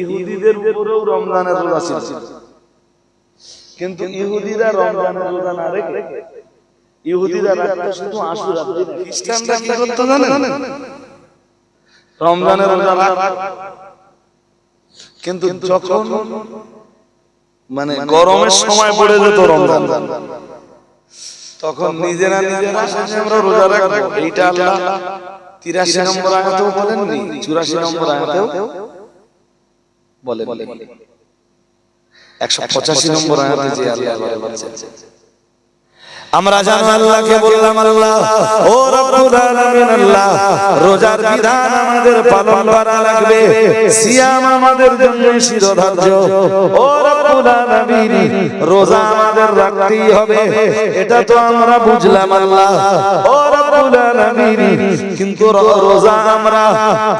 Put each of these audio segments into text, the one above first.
ইহুদিদের উপরেও রমজানের রোজা ছিল। কিন্তু ইহুদিরা রমজানের রোজা না রেখে ইহুদিরা রাখতো শুধু আশুরার দিন খ্রিস্টানরা করতো জানেন? রমজানের রোজা কিন্তু যখন মানে গরমের সময় পড়ে যেত রমজান, তখন নিজেরা নিজেরা আমরা রোজা রাখব। এইটা আল্লাহ তিরাশি নম্বর আয়াতেও বলেননি, চুরাশি নম্বর আয়াতেও বলে বলে একশো পঁচাশি নম্বর আয়াতে যে আল্লাহ এবারে আমরা জানো আল্লাহকে বললাম আল্লাহ। ও রব্বুল আলামিন আল্লাহ। রোজার বিধান আমাদের পালন করা লাগবে। সিয়াম আমাদের জন্য শিরোধার্য। ও রব্বুল আলামিন রোজা আমাদের রাখতেই হবে। এটা তো আমরা বুঝলাম আল্লাহ। ও কিন্তু রোজা আমরা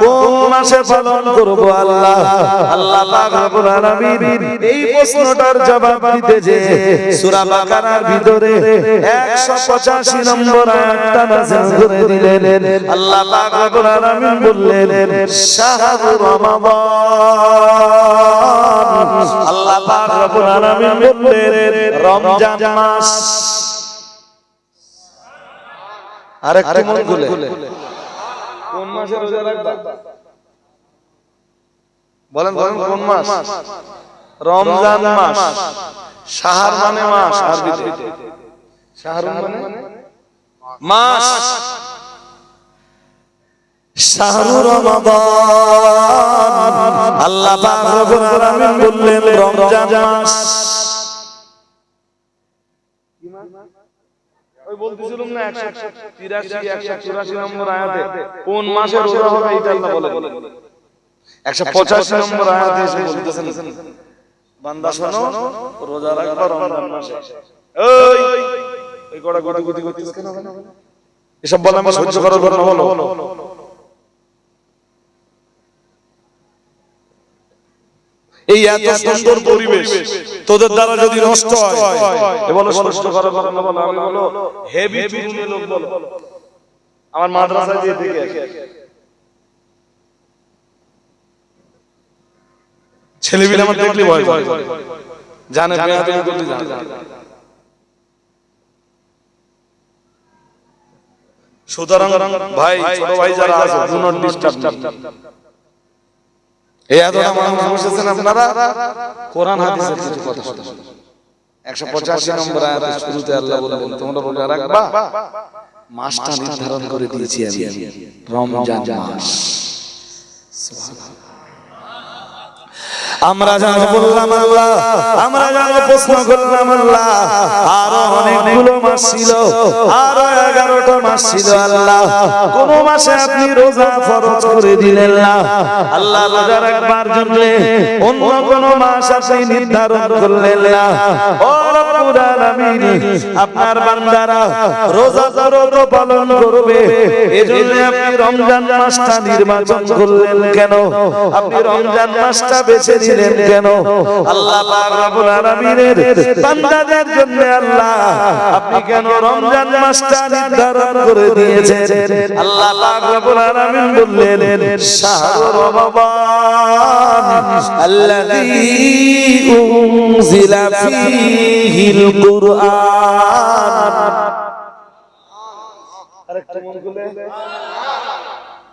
কোন মাসে পালন করব আল্লাহ? আল্লাহ পাক রব্বুল আলামিন এই প্রশ্নটার জবাব দিতে যে সূরা বাকারার ভিতরে 185 নম্বর আয়াতটা নাযিল করে দিলেন। আল্লাহ পাক রব্বুল আলামিন বললেন, শাহরু রমাদান। আল্লাহ পাক রব্বুল আলামিন বললেন, রমজান মাস আরেকটু মন খুলে। কোন মাসে রোজা রাখবা? বলেন বলেন কোন মাস? রমজান মাস। শাহর মানে মাস। আরবিতে শাহর মানে মাস। শাহরু রমাদান। আল্লাহ পাক রব্বুল আলামিন বললেন রমজান মাস? ওই বলতেছিলাম না 183 184 নম্বর আয়াতে কোন মাসে রোজা হবে এটা আল্লাহ বলে 185 নম্বর আয়াতে এসে বলতেছেন বান্দা শোনো রোজা রাখবা রমজান মাসে। করতেছ কেন? এসব বলে আমার সহ্য করার জন্য হলো। এই এত সুন্দর পরিবেশ তোদের দ্বারা যদি নষ্ট হয়। বলো সহ্য করার জন্য বলো আমি বলো হেভি চুরুনে লোক বলো আমার মাদ্রাসায় দিয়ে দেখে আসি। আমার দেখলে ভয় ভয় জানে বেয়াদবি করলে জানে। সুতরাং ভাই ছোট ভাই যারা আছে ডু নট ডিস্টার্ব এই এতটা মানুষ বসেছেন আপনারা? কোরআন, হাদিসের কিছু কথা শুনুন। একশো পঁচাশি নম্বর আয়াতের শুরুতে আল্লাহ বললেন তোমরা রোজা রাখবা, মাসটা নির্ধারণ করে দিয়েছি আমি। রমজান মাস। আমরা যেন বললাম আল্লাহ, আমরা যেন প্রশ্ন করলাম আল্লাহ। আরও অনেকগুলো মাস ছিল, আরও এগারোটা মাস ছিল আল্লাহ। কোন মাসে আপনি রোজা ফরজ করে দিলেন না। আল্লাহ রোজা রাখবার জন্য অন্য কোন মাস আপনি নির্ধারণ করলেন না। রব্বুল আলামিন, আপনার বান্দারা রোজা ফরজ পালন করবে। এজন্য আপনি রমজান মাসটা নির্বাচন করলেন কেন? আপনি রমজান মাসটা বেছে নিলেন কেন? আল্লাহ পাক রব্বুল আলামিনের বান্দাদের জন্য আল্লাহ, আপনি কেন রমজান মাসটা নির্ধারণ করে দিয়েছেন? আল্লাহ পাক রব্বুল আলামিন বললেন, শাহরু রমাদান আল্লাযী উনজিলা ফীহিল কুরআন।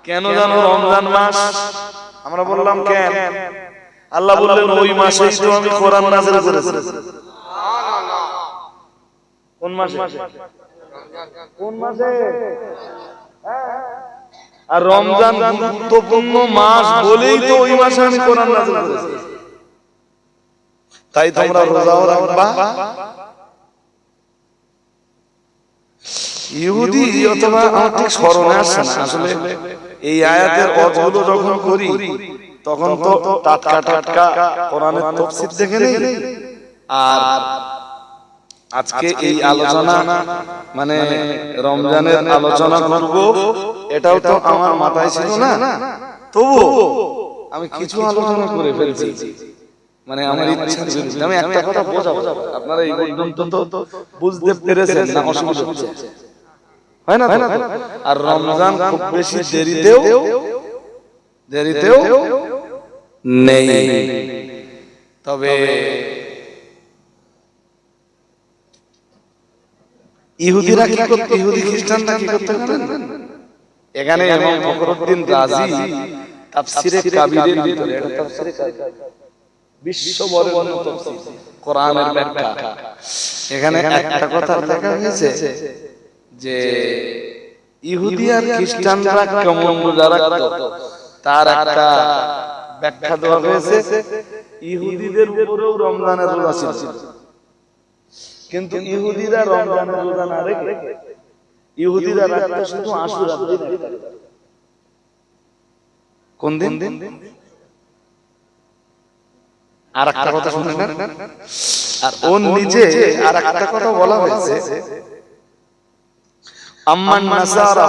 কেন জানো রমজান মাস? আমরা বললাম কেন? আল্লাহ বললেন ওই মাসেই তো আমি কোরআন নাযিল করেছি। কোন মাসে? কোন মাসে? আর রমজান গুরুত্বপূর্ণ মাস বলেই তো ওই মাসে আমি কোরআন নাযিল করেছি। তাই তোমরা রোজাও রাখবা। ইহুদি অথবা আমার ঠিক স্মরণে আসছে না। আসলে এই আয়াতের অর্থগুলো যখন করি তখন তো টাটকা টাটকা কোরআনের তফসির দেখে নেই। আর আজকে এই আলোচনা মানে রমজানের আলোচনা করব এটাও তো আমার মাথায় ছিল না। তবু আমি কিছু আলোচনা করে ফেলছি। মানে আমার ইচ্ছার বিরুদ্ধে আমি একটা কথা বোঝাবো। আপনারা এই পর্যন্ত তো বুঝতে পেরেছেন না অসুবিধা হচ্ছে। হয় না আর রমজান খুব বেশি দেরিতেও দেরিতেও নেই। তবে ইহুদিরা কি করতে? ইহুদি খ্রিস্টানরা কি করতে জানেন? এখানে ইমাম ফখরুদ্দিন রাজি। তাফসিরে কাবিরের ভিতরে। এটা তাফসিরে কাবির। বিশ্ব বরেণ্য কোরআনের ব্যাখ্যা। এখানে একটা কথা লেখা হয়েছে যে ইহুদি আর খ্রিস্টানরা কেমন রোজা রাখতো? তার একটা ব্যাখ্যা দেওয়া হয়েছে। ইহুদিদের উপরেও রমজানের রোজা ছিল। কিন্তু ইহুদিরা রমজানের রোজা না রেখে ইহুদিরা রাখতো শুধু আশুরার দিন? কোন দিন? আর কথা শুনে আর ও নিজে কথা বলা হয়েছে। আম্মান নাসারা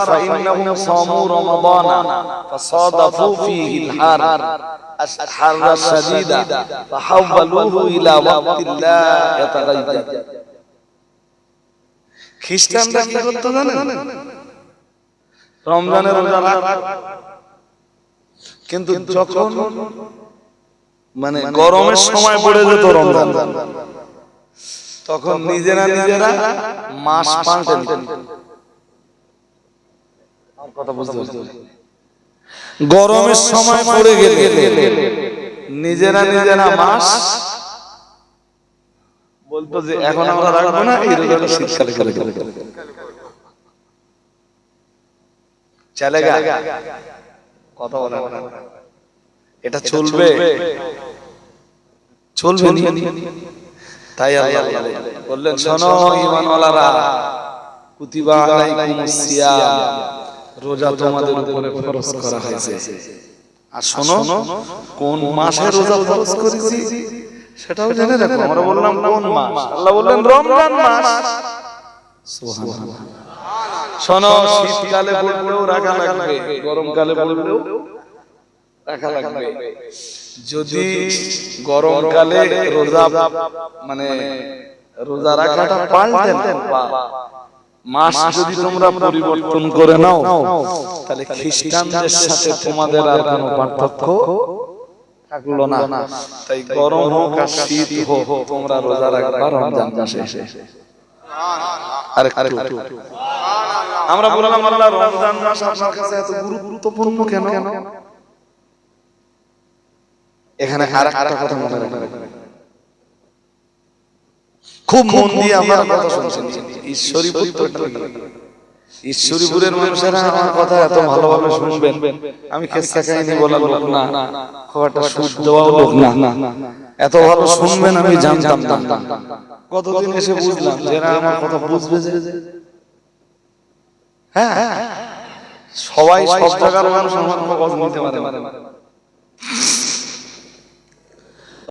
সামু রমাদানা ফাসাদাফু ফীহি আল হার। শাদীদা ফাহাওয়ালুহু ইলা ওয়াক্তিল্লাহ। ইয়াতাগাইদা খ্রিস্টানরা কি করতে জানেন? রমজানের রোজা রাখ কিন্তু যখন মানে গরমের সময় পড়ে যেত রমজান। তখন নিজেরা নিজেরা মাস কথা বুঝতে গরমের সময় পড়ে গেলে নিজেরা নিজেরা মাস বলতো যে এখন আমরা রাখব না এই রোজাটা শীতকালে দেবো। চলেগা। কথা বলে। এটা চলবে। চলবে তাই আল্লাহ বললেন শোনো ঈমানওয়ালারা কুতিবা আলাইকুমুস সিয়াম। রোজা তোমাদের উপরে ফরজ করা হয়েছে। আর শোনো কোন মাসে রোজা ফরজ করেছি? সেটাও জেনে রাখো। আমরা বললাম কোন মাস? আল্লাহ বললেন রমজান মাস। সুবহানাল্লাহ। শোনো শীতকালে পড়লেও রাখা লাগবে গরমকালে পড়লেও রাখা লাগবে। যদি গরমকালে রোজা মানে রোজা রাখাটা পাল্টেন মাস যদি তোমরা পরিবর্তন করে নাও তাহলে খ্রিস্টানদের সাথে তোমাদের আর কোনো পার্থক্য থাকল না। তাই গরম হোক আর শীত হোক তোমরা রোজা রাখবা রমজান মাসে। আরে আরে আমরা বললাম আল্লাহ রমজান মাস আপনার কাছে এত গুরুত্বপূর্ণ কেন? এখানে আর একটা কথা মনে রাখবেন। খুব মন দিয়ে আমার কথা শুনছেন। ঈশ্বরীপুর তো ঈশ্বরীপুরের মানুষেরা আমার কথা এত ভালোভাবে শুনবেন। আমি কাহিনী লোক না। খুব একটা সুদ দেওয়াও লোক না। এত ভালো শুনবেন আমি জানতাম না। কতদিন এসে বুঝলাম যে এরা আমার কথা বুঝবে যে হ্যাঁ। সবাই সব জায়গার মানুষ আমার কথা নিতে পারে।